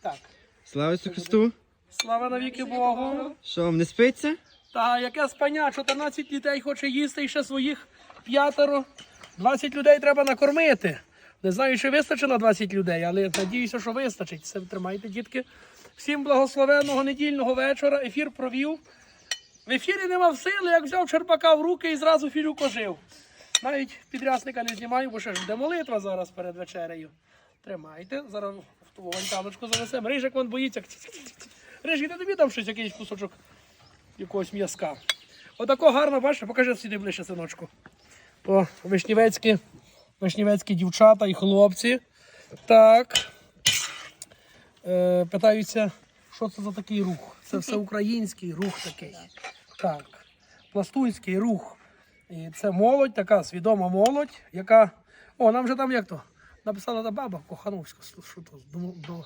Так. Слава Ісусу Христу! Слава навіки Богу. Що вам не спиться? Та яке спання, 14 дітей хоче їсти і ще своїх п'ятеро. 20 людей треба накормити. Не знаю, чи вистачить на 20 людей, але надіюся, що вистачить. Все тримайте, дітки. Всім благословенного недільного вечора. Ефір провів. В ефірі не мав сили, як взяв черпака в руки і зразу філюк ожив. Навіть підрясника не знімаю, бо ще ж йде молитва зараз перед вечерею. Тримайте. Зараз в ту ванталочку занесемо. Рижик вон боїться. Рижик, я тобі дам щось, якийсь кусочок якогось м'язка. Отако гарно, бачите, покажи сюди ближче, синочку. По вишнівецькі, вишнівецькі дівчата і хлопці. Так. Е, питаються, що це за такий рух? Це всеукраїнський рух такий. Так. Пластунський рух. І це молодь, така свідома молодь, яка. О, нам вже там як то? Написала та баба Кохановська, що то, до, до,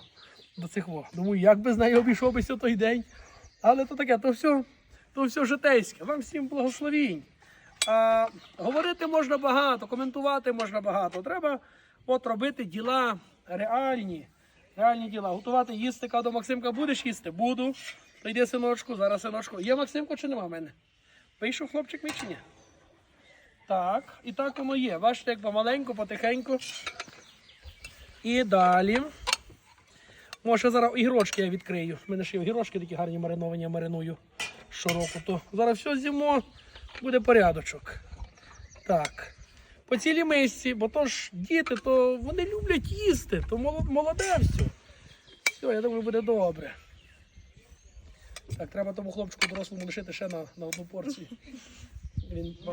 до цих во. Думаю, як би з нею обійшов би той день. Але то таке, то все, то все житейське. Вам всім благословінь. А, говорити можна багато, коментувати можна багато. Треба от робити діла реальні. Реальні діла. Готувати їсти, кажу, Максимка, будеш їсти? Буду. То йди, синочку, зараз синочку. Є Максимко чи нема в мене? Вийшов хлопчик мій чи ні? Так, і так воно є. Бачите, як помаленьку, потихеньку. І далі. Може, зараз ігрочки я відкрию. У мене ще є огірочки такі гарні мариновані, я мариную щороку. То зараз все з'їмо, буде порядочок. Так. По цілій мисці, бо то ж діти, то вони люблять їсти, то молоде все. Все, я думаю, буде добре. Так, треба тому хлопчику дорослому лишити ще на, на одну порцію. Він